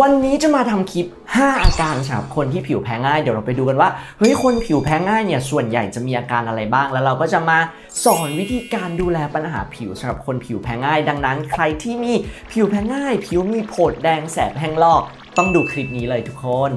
วันนี้จะมาทำคลิป 5 อาการสำหรับคนที่ผิวแพ้ง่าย เดี๋ยวเราไปดูกันว่าเฮ้ยคนผิวแพ้ง่ายเนี่ยส่วนใหญ่จะมีอาการอะไรบ้าง แล้วเราก็จะมาสอนวิธีการดูแลปัญหาผิวสำหรับคนผิวแพ้ง่าย ดังนั้น ใครที่มีผิวแพ้ง่าย ผิวมีโผดแดงแสบแห้งลอก ต้องดูคลิปนี้เลยทุกคน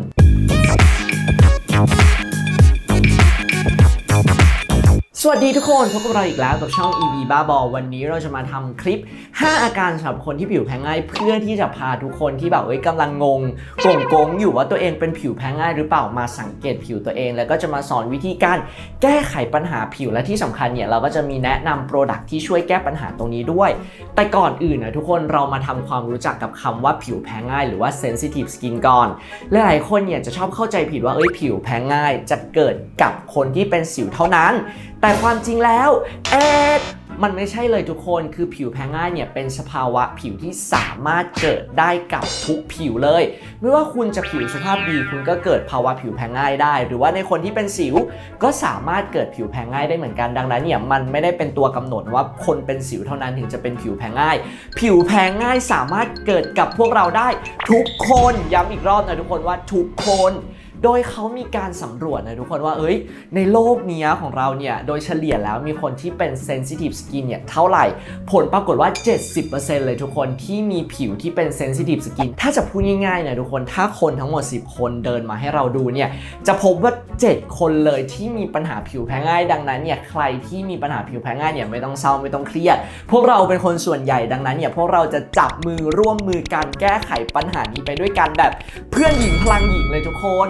สวัสดีทุกคนพบกับเราอีกแล้วกับช่อง EV บ้าบอวันนี้เราจะมาทำคลิป 5 อาการสำหรับคนที่ผิวแพ้ง่าย เพื่อที่จะพาทุกคนที่แบบเอ้ยกำลังงงโกงโกงๆอยู่ว่าตัวเองเป็นผิวแพ้ง่ายหรือเปล่ามาสังเกตผิวตัวเอง แล้วก็จะมาสอนวิธีการแก้ไขปัญหาผิวและที่สำคัญเนี่ยเราก็จะมีแนะนำโปรดักที่ช่วยแก้ปัญหาตรงนี้ด้วย แต่ก่อนอื่นนะทุกคนเรามาทำความรู้จักกับคำว่าผิวแพ้ง่าย หรือว่า sensitive skin ก่อนหลายๆคนเนี่ยจะชอบเข้าใจผิดว่าเอ้ยผิวแพ้ง่าย จะเกิดกับคนที่เป็นสิวเท่านั้น แต่ความจริงแล้วเอ๊ะมันไม่ใช่เลยทุกคนคือผิวแพ้ง่ายเนี่ยเป็นสภาวะผิวที่สามารถเกิดได้กับทุกผิวเลย ไม่ว่าคุณจะผิวสุภาพดีคุณก็เกิดภาวะผิวแพ้ง่ายได้ หรือว่าในคนที่เป็นสิวก็สามารถเกิดผิวแพ้ง่ายได้เหมือนกันดังนั้นเนี่ยมันไม่ได้เป็นตัวกำหนดว่าคนเป็นสิวเท่านั้นถึงจะเป็นผิวแพ้ง่าย ผิวแพ้ง่ายสามารถเกิดกับพวกเราได้ ทุกคนย้ำอีกรอบนะทุกคนว่าทุกคน โดยเขามีการสำรวจนะทุกคนว่าเอ้ย ในโลกเนี้ยของเราเนี่ย โดยเฉลี่ยแล้วมีคนที่เป็น sensitive skin เนี่ย เท่าไหร่ ผลปรากฏว่า 70%เลยทุกคนที่มีผิวที่เป็น sensitive skin ถ้าจะพูดง่ายๆนะทุกคนถ้าคนทั้งหมด 10 คนเดินมาให้เราดูเนี่ย จะพบว่า 7 คนเลยที่มีปัญหาผิวแพ้ง่าย ดังนั้นเนี่ยใครที่มีปัญหาผิวแพ้ง่ายเนี่ยไม่ต้องเศร้าไม่ต้องเครียด พวกเราเป็นคนส่วนใหญ่ดังนั้นเนี่ยพวกเราจะจับมือร่วมมือกันแก้ไขปัญหานี้ไปด้วยกันแบบเพื่อนหญิงพลังหญิงเลยทุกคน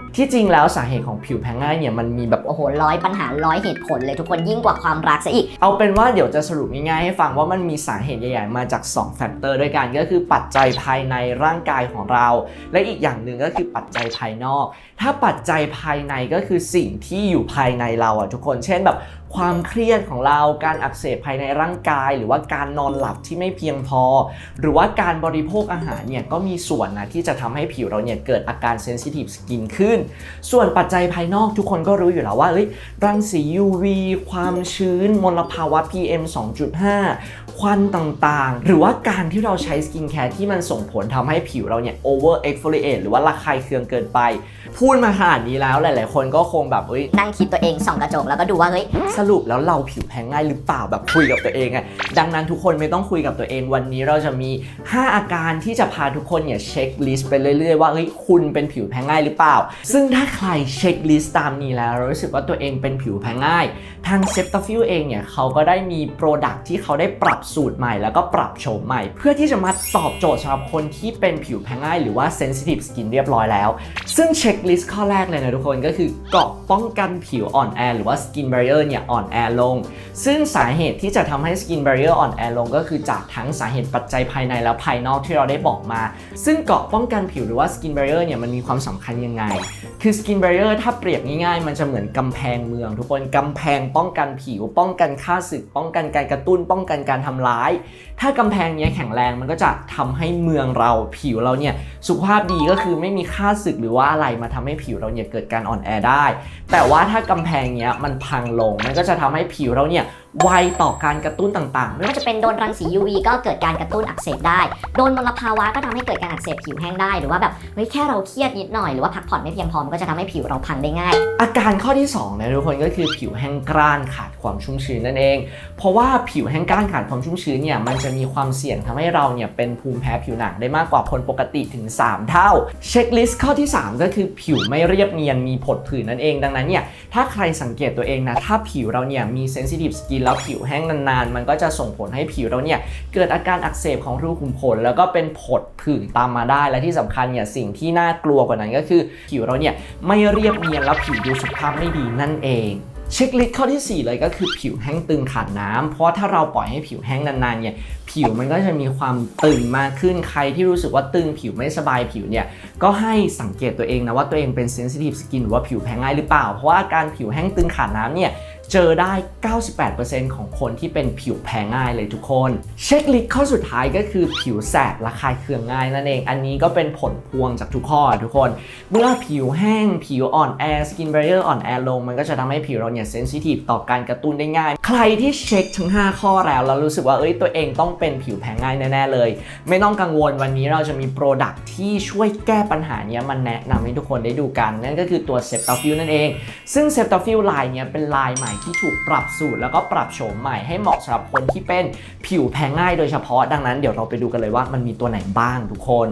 ที่จริงแล้วสาเหตุของผิวแพ้ง่ายเนี่ยมันมีแบบโอ้โหร้อยปัญหาร้อยเหตุผลเลยทุกคนยิ่งกว่าความรักซะอีก เอาเป็นว่าเดี๋ยวจะสรุปง่ายๆให้ฟังว่ามันมีสาเหตุใหญ่ๆมาจาก2แฟกเตอร์ด้วยกันก็คือปัจจัยภายในร่างกายของเรา และอีกอย่างหนึ่งก็คือปัจจัยภายนอก ถ้าปัจจัยภายในก็คือสิ่งที่อยู่ภายในเราอะทุกคนเช่นแบบความเครียดของเรา การอักเสบภายในร่างกาย หรือว่าการนอนหลับที่ไม่เพียงพอ หรือว่าการบริโภคอาหารเนี่ยก็มีส่วนนะที่จะทำให้ผิวเราเนี่ยเกิดอาการ sensitive skin ขึ้นส่วนปัจจัยภายนอกทุกคนก็รู้อยู่แล้วว่าเอ้ยรังสี UV ความชื้นมลภาวะ PM 2.5 ควันต่างๆ หรือว่าการที่เราใช้สกินแคร์ที่มันส่งผลทำให้ผิวเราเนี่ย over exfoliate หรือว่าระคายเคืองเกินไป พูดมาขนาดนี้แล้วหลาย ๆ คนก็คงแบบเอ้ยนั่งคิดตัวเองส่องกระจกแล้วก็ดูว่าเฮ้ยสรุปแล้วเราผิวแพ้ง่ายหรือเปล่าแบบคุยกับตัวเองอะดังนั้นทุกคนไม่ต้องคุยกับตัวเองวันนี้เราจะมี 5 อาการที่จะพาทุกคนเนี่ยเช็คลิสต์ไปเรื่อย ๆ ว่าเฮ้ยคุณเป็นผิวแพ้ง่ายหรือเปล่าซึ่งถ้าใครเช็คลิสต์ตามนี้แล้วรู้สึกว่าตัวเองเป็นผิวแพ้ง่าย ทางเซ t ต f ฟิลเองเนี่ยเขาก็ได้มีโปรดักที่เขาได้ปรับสูตรใหม่ แล้วก็ปรับโฉมใหม่ เพื่อที่จะมาตอบโจทย์สำหรับคนที่เป็นผิวแพ้ง่าย หรือว่า sensitive skin เรียบร้อยแล้ว ซึ่งเช็คลิสต์ข้อแรกเลยนะทุกคนก็คือเกาะป้องกันผิวอ่อนแอหรือว่า skin barrier เนี่ยอ่อนแอลง ซึ่งสาเหตุที่จะทำให้ skin barrier อ่อนแอลง ก็คือจากทั้งสาเหตุปัจจัยภายในและภายนอกที่เราได้บอกมา ซึ่งเกาะป้องกันผิวหรือว่า skin barrier เนี่ยมันมีความสำคัญยังไงคือ skin barrier ถ้าเปรียบง่ายๆ มันจะเหมือนกำแพงเมือง ทุกคนกำแพงป้องกันผิว ป้องกันค่าศึก ป้องกันการกระตุ้น ป้องกันการทำร้าย ถ้ากำแพงนี้แข็งแรงมันก็จะทำให้เมืองเราผิวเราเนี่ยสุขภาพดีก็คือไม่มีค่าศึกหรือว่าอะไรมาทำให้ผิวเราเนี่ยเกิดการอ่อนแอได้ แต่ว่าถ้ากำแพงนี้มันพังลงมันก็จะทำให้ผิวเราเนี่ยไวต่อการกระตุ้นต่างๆ ไม่ว่าจะเป็นโดนรังสี UV ก็เกิดการกระตุ้นอักเสบได้ โดนมลภาวะก็ทำให้เกิดการอักเสบผิวแห้งได้ หรือว่าแบบเฮ้ยแค่เราเครียดนิดหน่อย หรือว่าพักผ่อนไม่เพียงพอมันก็จะทำให้ผิวเราพังได้ง่าย อาการข้อที่2นะทุกคนก็คือผิวแห้งกร้านขาดความชุ่มชื้นนั่นเอง เพราะว่าผิวแห้งกร้านขาดความชุ่มชื้นเนี่ยมันจะมีความเสี่ยงทำให้เราเนี่ยเป็นภูมิแพ้ผิวหนังได้มากกว่าคนปกติถึง 3 เท่า เช็คลิสต์ข้อที่ 3 ก็คือผิวไม่เรียบเนียนมีผดผื่นนั่นเอง ดังนั้นเนี่ยถ้าใครสังเกตตัวเองนะถ้าผิวเราเนี่ยมี sensitive skin แล้วผิวแห้งนานๆ มันก็จะส่งผลให้ผิวเราเนี่ยเกิดอาการอักเสบของรูขุมขนแล้วก็เป็นผดผื่นตามมาได้และที่สำคัญเนี่ยสิ่งที่น่ากลัวกว่านั้นก็คือผิวเราเนี่ยไม่เรียบเนียนแล้วผิวดูสุขภาพไม่ดีนั่นเองเช็คลิสต์ข้อทีสี่4 เลยก็คือผิวแห้งตึงขาดน้ำเพราะถ้าเราปล่อยให้ผิวแห้งนานๆเนี่ยผิวมันก็จะมีความตึงมากขึ้นใครที่รู้สึกว่าตึงผิวไม่สบายผิวเนี่ยก็ให้สังเกตตัวเองนะว่าตัวเองเป็นเซนซิทีฟสกินหรือว่าผิวแพ้ง่ายหรือเปล่า เพราะว่าการผิวแห้งตึงขาดน้ำเนี่ย เจอได้ 98%ของคนที่เป็นผิวแพ้ง่ายเลยทุกคน เช็คลิสต์ข้อสุดท้ายก็คือผิวแสบระคายเคืองง่ายนั่นเอง อันนี้ก็เป็นผลพวงจากทุกข้อทุกคน เมื่อผิวแห้ง ผิวอ่อนแอสกิน b บ r เ i อร์อ่อนแอลง มันก็จะทำให้ผิวเราเนี่ยเซนซิทีฟต่อการกระตุ้นได้ง่าย ใครที่เช็คทั้ง 5 ข้อแล้ว แล้วรู้สึกว่าเอ้ยตัวเองต้องเป็นผิวแพ้ง่ายแน่ๆเลย ไม่ต้องกังวลวันนี้เราจะมีโปรดักที่ช่วยแก้ปัญหานี้มันแนะนำให้ทุกคนได้ดูกัน นั่นก็คือตัวเซปตาฟิลนั่นเอง ซึ่งเซปตาฟิลลายเนี้ยเป็นลายใหม่ที่ถูกปรับสูตรแล้วก็ปรับโฉมใหม่ให้เหมาะสำหรับคนที่เป็นผิวแพ้ง่ายโดยเฉพาะดังนั้นเดี๋ยวเราไปดูกันเลยว่ามันมีตัวไหนบ้างทุกคน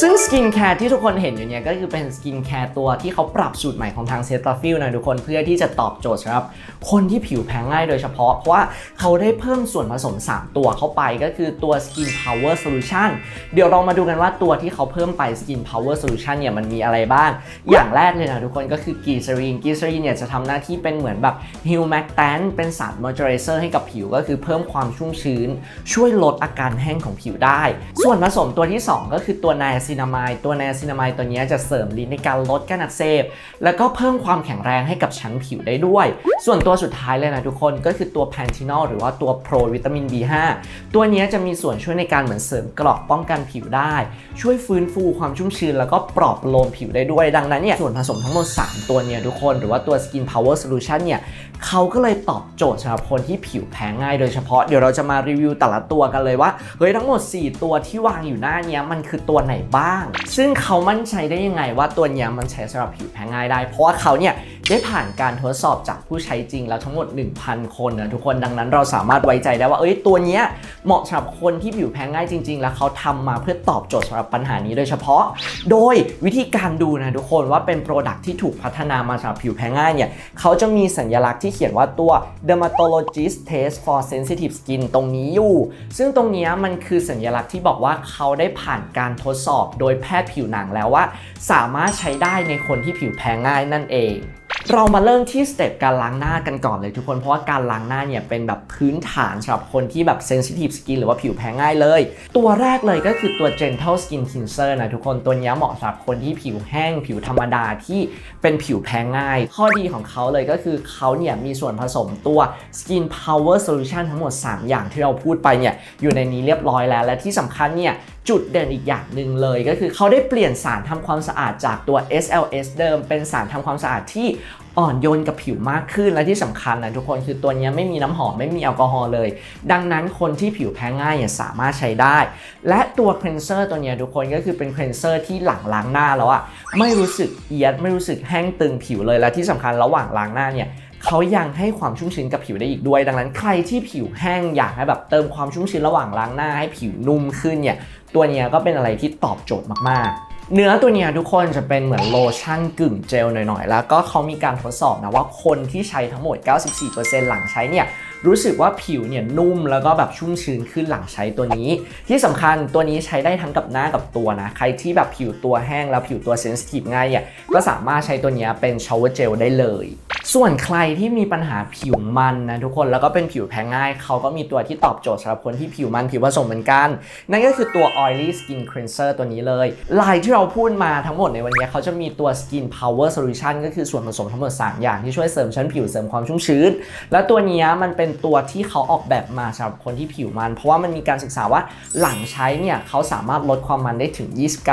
ซึ่งสกินแคร์ที่ทุกคนเห็นอยู่เนี่ยก็คือเป็นสกินแคร์ตัวที่เขาปรับสูตรใหม่ของทางเซตาฟิลนะทุกคนเพื่อที่จะตอบโจทย์สำหรับคนที่ผิวแพ้ง่ายโดยเฉพาะ เพราะว่าเขาได้เพิ่มส่วนผสม 3 ตัวเข้าไปก็คือตัว Skin Power Solution เดี๋ยวเรามาดูกันว่าตัวที่เขาเพิ่มไป Skin Power Solution เนี่ยมันมีอะไรบ้าง อย่างแรกเลยนะทุกคนก็คือกีซารีนกีซารีนเนี่ยจะทำหน้าที่เป็นเหมือนแบบ Heal m a c t a n เป็นสาร Moisturizer ให้กับผิวก็คือเพิ่มความชุ่มชื้น ช่วยลดอาการแห้งของผิวได้ ส่วนผสมตัวที่ 2 ก็คือตัวไนซินามายตัวไนซินามายตัวนี้จะเสริมฤทธิ์ในการลดการอักเสบแล้วก็เพิ่มความแข็งแรงให้กับชั้นผิวได้ด้วย ส่วนตัวสุดท้ายเลยนะทุกคนก็คือตัวแพนทินอลหรือว่าตัวโปรวิตามิน B5 ตัวนี้จะมีส่วนช่วยในการเหมือนเสริมเกราะป้องกันผิวได้ ช่วยฟื้นฟูความชุ่มชื้น แล้วก็ปลอบประโลมผิวได้ด้วย ดังนั้นเนี่ยส่วนผสมทั้งหมด 3 ตัวเนี่ยทุกคน หรือว่าตัว Skin Power Solution เนี่ย เขาก็เลยตอบโจทย์สำหรับคนที่ผิวแพ้ง่ายโดยเฉพาะเดี๋ยวเราจะมารีวิวแต่ละตัวกันเลยว่าเฮ้ยทั้งหมด 4 ตัวที่วางอยู่หน้านี้มันคือตัวไหนบ้าง ซึ่งเขามั่นใจได้ยังไงว่าตัวนี้มันใช้สำหรับผิวแพ้ง่ายได้ เพราะว่าเขาเนี่ย ได้ผ่านการทดสอบจากผู้ใช้จริงแล้วทั้งหมด 1,000 คนนะทุกคนดังนั้นเราสามารถไว้ใจได้ว่าเอ้ยตัวเนี้ยเหมาะสำหรับคนที่ผิวแพ้ง่ายจริง ๆ แล้วเขาทำมาเพื่อตอบโจทย์สำหรับปัญหานี้โดยเฉพาะ โดยวิธีการดูนะทุกคนว่าเป็นโปรดักที่ถูกพัฒนามาสำหรับผิวแพ้ง่ายเนี่ยเขาจะมีสัญลักษณ์ที่เขียนว่าตัว dermatologist test for sensitive skin ตรงนี้อยู่ ซึ่งตรงนี้มันคือสัญลักษณ์ที่บอกว่าเขาได้ผ่านการทดสอบโดยแพทย์ผิวหนังแล้วว่า สามารถใช้ได้ในคนที่ผิวแพ้ง่ายนั่นเอง เรามาเริ่มที่สเต็ปการล้างหน้ากันก่อนเลยทุกคน เพราะว่าการล้างหน้าเนี่ยเป็นแบบพื้นฐานสำหรับคนที่แบบ sensitive skin หรือว่าผิวแพ้ง่ายเลย ตัวแรกเลยก็คือตัว gentle skin cleanser นะทุกคนตัวนี้เหมาะสำหรับคนที่ผิวแห้ง ผิวธรรมดาที่เป็นผิวแพ้ง่าย ข้อดีของเขาเลยก็คือเขาเนี่ยมีส่วนผสมตัว skin power solution ทั้งหมด 3 อย่างที่เราพูดไปเนี่ยอยู่ในนี้เรียบร้อยแล้วและที่สำคัญเนี่ย จุดเด่นอีกอย่างหนึ่งเลย ก็คือเขาได้เปลี่ยนสารทำความสะอาดจากตัว SLS เดิม เป็นสารทำความสะอาดที่อ่อนโยนกับผิวมากขึ้นและที่สำคัญนะทุกคนคือตัวนี้ไม่มีน้ำหอมไม่มีแอลกอฮอล์เลย ดังนั้นคนที่ผิวแพ้ง่ายเนี่ยสามารถใช้ได้ และตัวค l นเซอร์ตัวนี้ทุกคนก็คือเป็นค l นเซอร์ที่หลังล้างหน้าแล้วอะไม่รู้สึกเอียดไม่รู้สึกแห้งตึงผิวเลยและที่สำคัญระหว่างล้างหน้าเนี่ย เขายังให้ความชุ่มชื้นกับผิวได้อีกด้วย ดังนั้นใครที่ผิวแห้งอยากให้แบบเติมความชุ่มชื้นระหว่างล้างหน้าให้ผิวนุ่มขึ้นเนี่ยตัวนี้ก็เป็นอะไรที่ตอบโจทย์มากๆเนื้อตัวนี้ทุกคนจะเป็นเหมือนโลชั่นกึ่งเจลหน่อยๆ แล้วก็เขามีการทดสอบนะว่าคนที่ใช้ทั้งหมด 94%หลังใช้เนี่ยรู้สึกว่าผิวเนี่ยนุ่มแล้วก็แบบชุ่มชื้นขึ้นหลังใช้ตัวนี้ ที่สำคัญตัวนี้ใช้ได้ทั้งกับหน้ากับตัวนะ ใครที่แบบผิวตัวแห้งแล้วผิวตัวเซนซิทีฟง่ายเนี่ยก็สามารถใช้ตัวนี้เป็นชาวเจลได้เลย ส่วนใครที่มีปัญหาผิวมันนะทุกคนแล้วก็เป็นผิวแพ้ง่าย เขาก็มีตัวที่ตอบโจทย์สำหรับคนที่ผิวมันผิวผสมเหมือนกัน นั่นก็คือตัว oily skin cleanser ตัวนี้เลย ลายที่เราพูดมาทั้งหมดในวันนี้เขาจะมีตัว skin power solution ก็คือส่วนผสมทั้งหมด 3 อย่างที่ช่วยเสริมชั้นผิวเสริมความชุ่มชื้น และตัวนี้มันเป็นตัวที่เขาออกแบบมาสำหรับคนที่ผิวมัน เพราะว่ามันมีการศึกษาว่าหลังใช้เนี่ยเขาสามารถลดความมันได้ถึง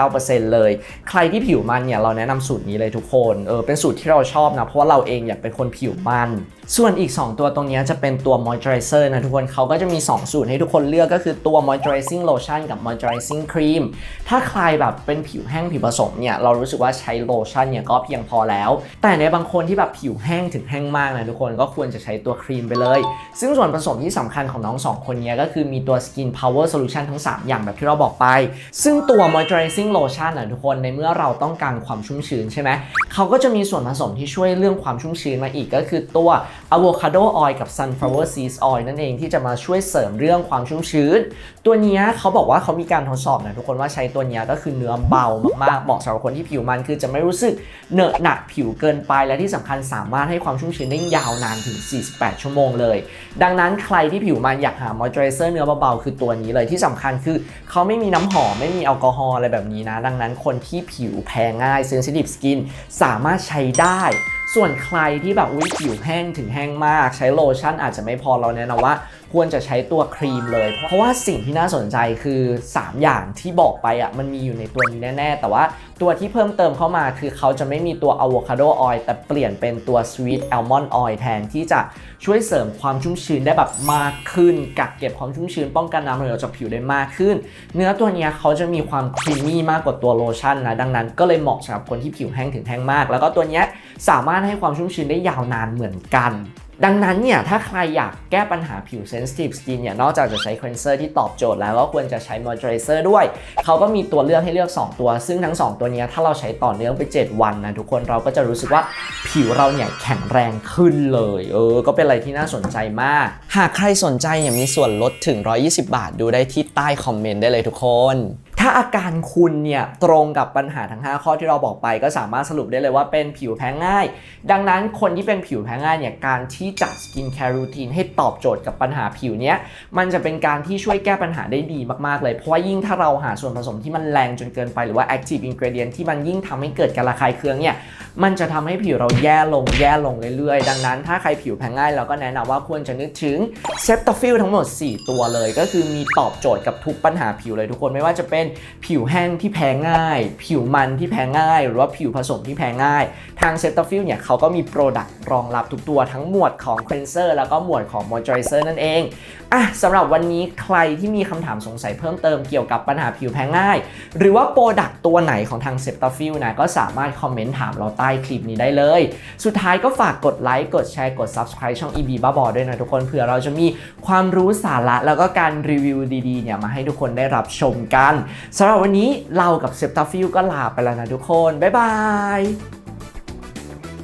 29%เลย ใครที่ผิวมันเนี่ยเราแนะนำสูตรนี้เลยทุกคนเออเป็นสูตรที่เราชอบนะเพราะว่าเราเองอยากเป็นคนผิวมันส่วนอีก 2 ตัวตรงนี้จะเป็นตัว moisturizer นะทุกคนเขาก็จะมี 2 สูตรให้ทุกคนเลือกก็คือตัว moisturizing lotion กับ moisturizing cream ถ้าใครแบบเป็นผิวแห้งผิวผสมเนี่ยเรารู้สึกว่าใช้โลชั่นเนี่ยก็เพียงพอแล้ว แต่ในบางคนที่แบบผิวแห้งถึงแห้งมากนะทุกคนก็ควรจะใช้ตัวครีมไปเลย ซึ่งส่วนผสมที่สำคัญของน้อง 2 คนนี้ก็คือมีตัว skin power solution ทั้ง 3 อย่างแบบที่เราบอกไป ซึ่งตัว moisturizing lotion นะทุกคนในเมื่อเราต้องการความชุ่มชื้นใช่ไหมเขาก็จะมีส่วนผสมที่ช่วยเรื่องความชุ่มชื้นมาอีกก็คือตัว avocado oil กับ sunflower seeds oil นั่นเองที่จะมาช่วยเสริมเรื่องความชุ่มชื้น ตัวนี้เขาบอกว่าเขามีการทดสอบนะทุกคนว่าใช้ตัวนี้ก็คือเนื้อเบามากๆเหมาะสำหรับคนที่ผิวมันคือจะไม่รู้สึกเหนอะหนักผิวเกินไป และที่สำคัญสามารถให้ความชุ่มชื้นได้ยาวนานถึง 48 ชั่วโมงเลย ดังนั้นใครที่ผิวมันอยากหามอยเจอร์เซอร์เนื้อเบาๆคือตัวนี้เลยที่สำคัญคือเขาไม่มีน้ำหอมไม่มีแอลกอฮอล์อะไรแบบนี้นะ ดังนั้นคนที่ผิวแพ้ง่าย sensitive skin สามารถใช้ได้ ส่วนใครที่แบบอุ้ยผิวแห้งถึงแห้งมาก ใช้โลชั่นอาจจะไม่พอเราแนะนำว่าควรจะใช้ตัวครีมเลย เพราะว่าสิ่งที่น่าสนใจคือ 3 อย่างที่บอกไปอะมันมีอยู่ในตัวนี้แน่ ๆ แต่ว่าตัวที่เพิ่มเติมเข้ามาคือเขาจะไม่มีตัวอะโวคาโดออยล์แต่เปลี่ยนเป็นตัวสวีทแอลมอนด์ออยล์แทนที่จะช่วยเสริมความชุ่มชื้นได้แบบมากขึ้น กักเก็บความชุ่มชื้นป้องกันน้ำเหลวจากผิวได้มากขึ้น เนื้อตัวเนี้ยเขาจะมีความครีมมี่มากกว่าตัวโลชั่นนะดังนั้นก็เลยเหมาะสำหรับคนที่ผิวแห้งถึงแห้งมาก แล้วก็ตัวเนี้ย สามารถให้ความชุ่มชื้นได้ยาวนานเหมือนกัน ดังนั้นเนี่ยถ้าใครอยากแก้ปัญหาผิว sensitive skin เนี่ยนอกจากจะใช้ cleanser ที่ตอบโจทย์แล้วก็ควรจะใช้ moisturizer ด้วย เขาก็มีตัวเลือกให้เลือก 2 ตัว ซึ่งทั้ง 2 ตัวเนี้ยถ้าเราใช้ต่อเนื่องไป 7 วันนะทุกคนเราก็จะรู้สึกว่าผิวเราเนี่ยแข็งแรงขึ้นเลย เออ ก็เป็นอะไรที่น่าสนใจมาก หากใครสนใจเนี่ยมีส่วนลดถึง 120 บาท ดูได้ที่ใต้คอมเมนต์ได้เลยทุกคน ถ้าอาการคุณเนี่ยตรงกับปัญหาทั้ง 5 ข้อที่เราบอกไป ก็สามารถสรุปได้เลยว่าเป็นผิวแพ้ง่าย ดังนั้นคนที่เป็นผิวแพ้ง่ายเนี่ยการที่จัดสกินแคร์รูทีนให้ตอบโจทย์กับปัญหาผิวเนี้ยมันจะเป็นการที่ช่วยแก้ปัญหาได้ดีมากๆเลย เพราะว่ายิ่งถ้าเราหาส่วนผสมที่มันแรงจนเกินไปหรือว่า active ingredient ที่มันยิ่งทำให้เกิดการระคายเคืองเนี่ยมันจะทำให้ผิวเราแย่ลงแย่ลงเรื่อยๆ ดังนั้น ถ้าใครผิวแพ้ง่ายเราก็แนะนำว่าควรจะนึกถึงเซปต a ฟิลทั้งหมด 4 ตัวเลย ก็คือมีตอบโจทย์กับทุกปัญหาผิวเลยทุกคนไม่ว่าจะเป็นผิวแห้งที่แพ้ง่าย ผิวมันที่แพ้ง่าย หรือว่าผิวผสมที่แพ้ง่าย ทางเซปต a ฟิลเนี่ยเขาก็มีโปรดักต์รองรับทุกตัวทั้งหมวดของ cleanser แล้วก็หมวดของ moisturizer นั่นเองอะสำหรับวันนี้ใครที่มีคำถามสงสัยเพิ่มเติมเกี่ยวกับปัญหาผิวแพ้ง่าย หรือว่าโปรดักต์ตัวไหนของทางเซปต a ฟิลนะก็สามารถคอมเมนต์ถามเราใต้คลิปนี้ได้เลย สุดท้ายก็ฝากกดไลค์กดแชร์กด subscribe ช่อง EB บ้าบอด้วยนะทุกคนเผื่อเราจะมีความรู้สาระแล้วก็การรีวิวดีๆเนี่ยมาให้ทุกคนได้รับชมกันสำหรับวันนี้เรากับเซฟตาฟิวก็ลาไปแล้วนะทุกคน บ๊ายบาย